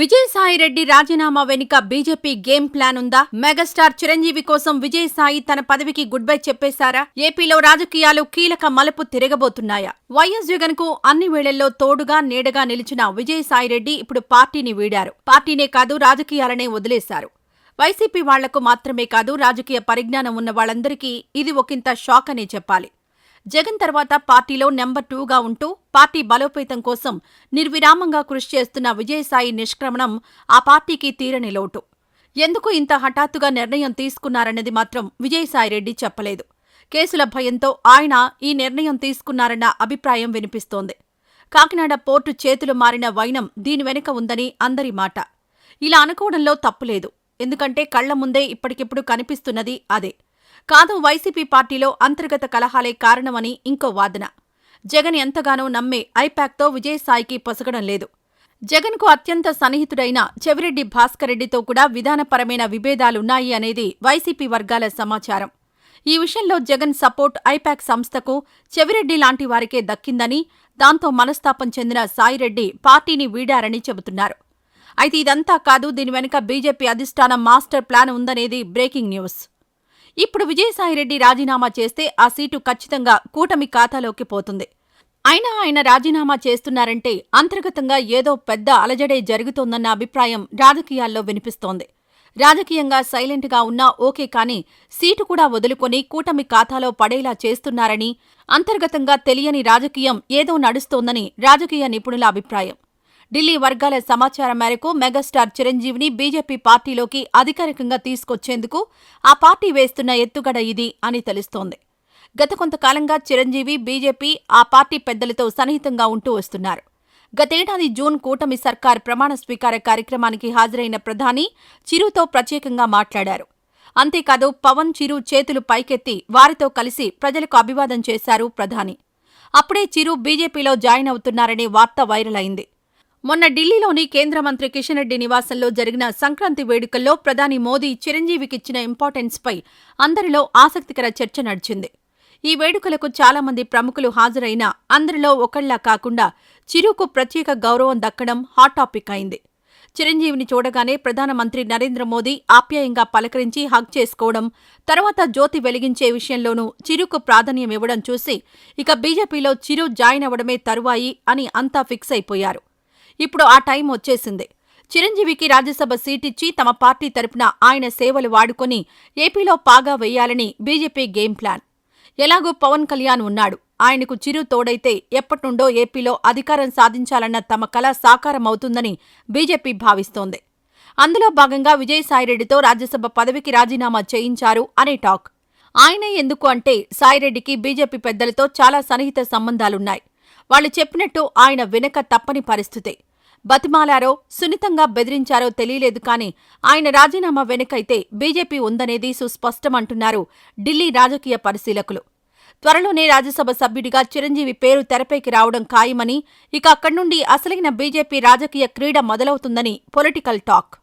విజయసాయిరెడ్డి రాజీనామా వెనుక BJP game plan ఉందా? మెగాస్టార్ చిరంజీవి కోసం విజయసాయి తన పదవికి గుడ్ బై చెప్పేశారా? ఏపీలో రాజకీయాలు కీలక మలుపు తిరగబోతున్నాయా? వైఎస్ జగన్కు అన్ని వేళల్లో తోడుగా నీడగా నిలిచిన విజయసాయిరెడ్డి ఇప్పుడు పార్టీని వీడారు. పార్టీనే కాదు రాజకీయాలనే వదిలేశారు. వైసీపీ వాళ్ళకు మాత్రమే కాదు రాజకీయ పరిజ్ఞానం ఉన్న వాళ్ళందరికీ ఇది ఒకంత షాక్ అనే చెప్పాలి. జగన్ తర్వాత పార్టీలో నెంబర్ టూగా ఉంటూ పార్టీ బలోపేతం కోసం నిర్విరామంగా కృషి చేస్తున్న విజయసాయి నిష్క్రమణం ఆ పార్టీకి తీరని లోటు. ఎందుకు ఇంత హఠాత్తుగా నిర్ణయం తీసుకున్నారన్నది మాత్రం విజయసాయిరెడ్డి చెప్పలేదు. కేసుల భయంతో ఆయన ఈ నిర్ణయం తీసుకున్నారన్న అభిప్రాయం వినిపిస్తోంది. కాకినాడ పోర్టు చేతులు మారిన వైనం దీని వెనుక ఉందని అందరి మాట. ఇలా అనుకోవడంలో తప్పులేదు ఎందుకంటే కళ్ళ ముందే ఇప్పటికిప్పుడు కనిపిస్తున్నది అదే. కాదు వైసీపీ పార్టీలో అంతర్గత కలహాలే కారణమని ఇంకో వాదన. జగన్ ఎంతగానో నమ్మే ఐపాక్తో విజయసాయికి పొసగడం లేదు. జగన్కు అత్యంత సన్నిహితుడైన చెవిరెడ్డి భాస్కర్రెడ్డితో కూడా విధానపరమైన విభేదాలున్నాయి అనేది వైసీపీ వర్గాల సమాచారం. ఈ విషయంలో జగన్ సపోర్ట్ ఐపాక్ సంస్థకు చెవిరెడ్డి లాంటి వారికే దక్కిందని దాంతో మనస్తాపం చెందిన సాయిరెడ్డి పార్టీని వీడారని చెబుతున్నారు. అయితే ఇదంతా కాదు దీని వెనుక బీజేపీ అధిష్టానం మాస్టర్ ప్లాన్ ఉందనేది బ్రేకింగ్ న్యూస్. ఇప్పుడు విజయసాయిరెడ్డి రాజీనామా చేస్తే ఆ సీటు ఖచ్చితంగా కూటమి ఖాతాలోకి పోతుంది. అయినా ఆయన రాజీనామా చేస్తున్నారంటే అంతర్గతంగా ఏదో పెద్ద అలజడే జరుగుతోందన్న అభిప్రాయం రాజకీయాల్లో వినిపిస్తోంది. రాజకీయంగా సైలెంట్గా ఉన్నా ఓకే కానీ సీటు కూడా వదులుకొని కూటమి ఖాతాలో పడేలా చేస్తున్నారని అంతర్గతంగా తెలియని రాజకీయం ఏదో నడుస్తోందని రాజకీయ నిపుణుల అభిప్రాయం. ఢిల్లీ వర్గాల సమాచారం మేరకు మెగాస్టార్ చిరంజీవిని బీజేపీ పార్టీలోకి అధికారికంగా తీసుకొచ్చేందుకు ఆ పార్టీ వేస్తున్న ఎత్తుగడ ఇది అని తెలుస్తోంది. గత కొంతకాలంగా చిరంజీవి బీజేపీ ఆ పార్టీ పెద్దలతో సన్నిహితంగా ఉంటూ వస్తున్నారు. గతేడాది జూన్ కూటమి సర్కార్ ప్రమాణ స్వీకార కార్యక్రమానికి హాజరైన ప్రధాని చిరుతో ప్రత్యేకంగా మాట్లాడారు. అంతేకాదు పవన్ చిరు చేతులు పైకెత్తి వారితో కలిసి ప్రజలకు అభివాదం చేశారు ప్రధాని. అప్పుడే చిరు బీజేపీలో జాయిన్ అవుతున్నారనే వార్త వైరల్ అయింది. మొన్న ఢిల్లీలోని కేంద్ర మంత్రి కిషన్ రెడ్డి నివాసంలో జరిగిన సంక్రాంతి వేడుకల్లో ప్రధాని మోదీ చిరంజీవికిచ్చిన ఇంపార్టెన్స్పై అందరిలో ఆసక్తికర చర్చ నడిచింది. ఈ వేడుకలకు చాలా మంది ప్రముఖులు హాజరైనా అందరిలో ఒకళ్ళా కాకుండా చిరుకు ప్రత్యేక గౌరవం దక్కడం హాట్ టాపిక్ అయింది. చిరంజీవిని చూడగానే ప్రధానమంత్రి నరేంద్ర మోదీ ఆప్యాయంగా పలకరించి హగ్ చేసుకోవడం తర్వాత జ్యోతి వెలిగించే విషయంలోనూ చిరుకు ప్రాధాన్యం ఇవ్వడం చూసి ఇక బీజేపీలో చిరు జాయిన్ అవ్వడమే తరువాయి అని అంతా ఫిక్స్ అయిపోయారు. ఇప్పుడు ఆ టైం వచ్చేసింది. చిరంజీవికి రాజ్యసభ సీటిచ్చి తమ పార్టీ తరపున ఆయన సేవలు వాడుకొని ఏపీలో పాగా వేయాలని బీజేపీ గేమ్ ప్లాన్. ఎలాగో పవన్ కళ్యాణ్ ఉన్నాడు. ఆయనకు చిరు తోడైతే ఎప్పటినుండో ఏపీలో అధికారం సాధించాలన్న తమ కల సాకారమవుతుందని బీజేపీ భావిస్తోంది. అందులో భాగంగా విజయసాయిరెడ్డితో రాజ్యసభ పదవికి రాజీనామా చేయించారు అనే టాక్. ఆయనే ఎందుకు అంటే సాయిరెడ్డికి బీజేపీ పెద్దలతో చాలా సన్నిహిత సంబంధాలున్నాయి. వాళ్ళు చెప్పినట్టు ఆయన వెనక తప్పని పరిస్థితే. బతిమాలారో సున్నితంగా బెదిరించారో తెలియలేదు కానీ ఆయన రాజీనామా వెనుకైతే బీజేపీ ఉందనేది సుస్పష్టమంటున్నారు ఢిల్లీ రాజకీయ పరిశీలకులు. త్వరలోనే రాజ్యసభ సభ్యుడిగా చిరంజీవి పేరు తెరపైకి రావడం ఖాయమని ఇక అక్కడి నుండి అసలైన బీజేపీ రాజకీయ క్రీడ మొదలవుతుందని పొలిటికల్ టాక్.